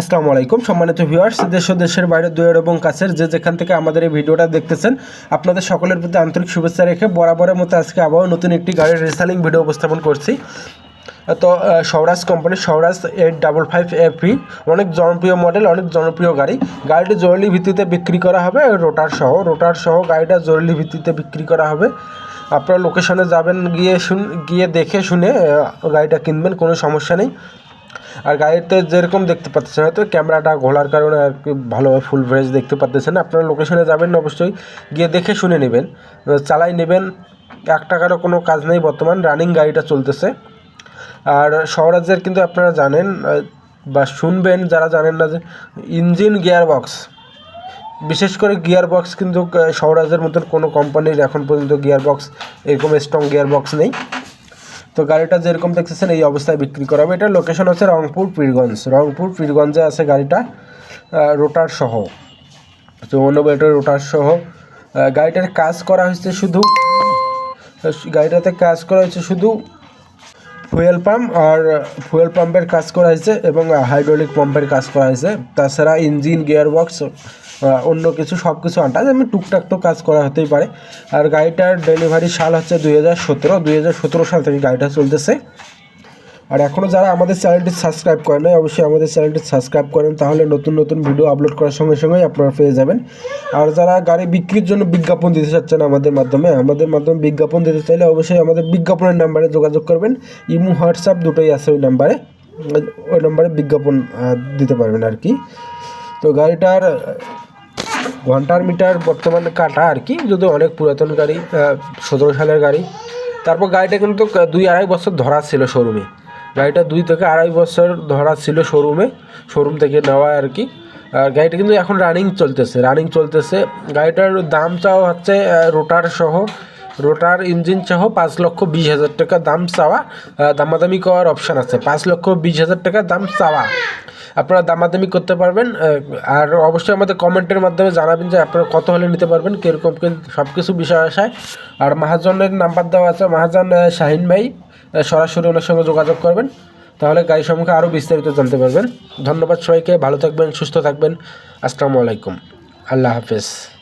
আসসালামু আলাইকুম। সম্মানিত ভিউয়ার্স দেশ ও দেশের বাইরে দূরের এবং কাছের যে যেখান থেকে আমাদের এই ভিডিওটা দেখতেছেন, আপনাদের সকলের প্রতি আন্তরিক শুভেচ্ছা রেখে বরাবরের মতো আজকে আবারও নতুন একটি গাড়ির রিসালিং ভিডিও উপস্থাপন করছি। তো সৌরাজ কোম্পানির Swaraj eight double five FE অনেক জনপ্রিয় মডেল অনেক জনপ্রিয় গাড়ি। গাড়িটি জরুরি ভিত্তিতে বিক্রি করা হবে রোটার সহ। রোটার সহ গাড়িটা জরুরি ভিত্তিতে বিক্রি করা হবে। আপনারা লোকেশনে যাবেন, গিয়ে শুন, গিয়ে দেখে শুনে গাড়িটা কিনবেন, কোনো সমস্যা নেই। আর গাড়িতে যেরকম দেখতে পাচ্ছেন হয়তো ক্যামেরাটা ঘোলার কারণে আর কি ভালোভাবে ফুল ফ্রেশ দেখতে পাচ্ছেন। আপনারা লোকেশনে যাবেন অবশ্যই গিয়ে দেখে শুনে নেবেন। চালাই নেবেন এক টাকারও কোনো কাজ নেই বর্তমান রানিং গাড়িটা চলতেছে। আর স্বরাজের কিন্তু আপনারা জানেন বা শুনবেন যারা জানেন না যে ইঞ্জিন গিয়ার বক্স বিশেষ করে গিয়ার বক্স কিন্তু আহ, স্বরাজের মতন কোনো কোম্পানির এখন পর্যন্ত গিয়ার বক্স এরকম স্ট্রং গিয়ার বক্স নেই। তো গাড়িটা যেরকম দেখতেছেন, এই অবস্থায় বিক্রি করা হবে। এটার লোকেশন হচ্ছে রংপুর, পীরগঞ্জ। রংপুর, পীরগঞ্জে আছে গাড়িটা রোটার সহ। চৌবন্নবেটের রোটার সহ। গাড়িটার কাজ করা হয়েছে শুধু গাড়িটাতে কাজ করা হয়েছে শুধু ফুয়েল পাম্প আর ফুয়েল পাম্পের কাজ করা হয়েছে এবং হাইড্রোলিক পাম্পের কাজ করা হয়েছে। তাছাড়া ইঞ্জিন গিয়ার বক্স অন্য কিছু সব কিছু আনটা যেমন টুকটাক তো কাজ করা হতেই পারে। আর গাড়িটার ডেলিভারি সাল হচ্ছে দুই হাজার সতেরো। দুই হাজার সতেরো সাল থেকে গাড়িটা চলতেছে। আর এখনও যারা আমাদের চ্যানেলটি সাবস্ক্রাইব করেন নাই, অবশ্যই আমাদের চ্যানেলটি সাবস্ক্রাইব করেন, তাহলে নতুন নতুন ভিডিও আপলোড করার সঙ্গে সঙ্গেই আপনারা পেয়ে যাবেন। আর যারা গাড়ি বিক্রির জন্য বিজ্ঞাপন দিতে চাচ্ছেন আমাদের মাধ্যমে আমাদের মাধ্যমে বিজ্ঞাপন দিতে চাইলে অবশ্যই আমাদের বিজ্ঞাপনের নাম্বারে যোগাযোগ করবেন। ইমো, হোয়াটসঅ্যাপ দুটোই আছে ওই নাম্বারে। ওই নাম্বারে বিজ্ঞাপন দিতে পারবেন আর কি। তো গাড়িটার, ঘণ্টার মিটার বর্তমানে কাটা আর কি যদি অনেক পুরাতন গাড়ি সতেরো সালের গাড়ি। তারপর গাড়িটা কিন্তু দুই আড়াই বছর ধরা ছিল শোরুমে গাড়িটা দুই থেকে আড়াই বছর ধরা ছিল শোরুমে শোরুম থেকে নেওয়া আর কি। আর গাড়িটা কিন্তু এখন রানিং চলতেছে রানিং চলতেছে। গাড়িটার দামটাও হচ্ছে রোটার সহ রোটার ইঞ্জিন সহ পাঁচ লক্ষ বিশ হাজার টাকা দাম চাওয়া দামাদামি করার অপশান আছে। পাঁচ লক্ষ বিশ হাজার টাকা দাম চাওয়া। আপনারা দামাদামি করতে পারবেন আর অবশ্যই আমাদের কমেন্টের মাধ্যমে জানাবেন যে আপনারা কত হলে নিতে পারবেন, কীরকম সব কিছু বিষয় আসায় আর মাহাজনের নাম্বার দেওয়া আছে, মহাজন শাহিন ভাই সরাসরি ওনার সঙ্গে যোগাযোগ করবেন। তাহলে গাড়ি সম্পর্কে আরও বিস্তারিত জানতে পারবেন। ধন্যবাদ সবাইকে, ভালো থাকবেন, সুস্থ থাকবেন। আসসালামু আলাইকুম। আল্লাহ হাফেজ।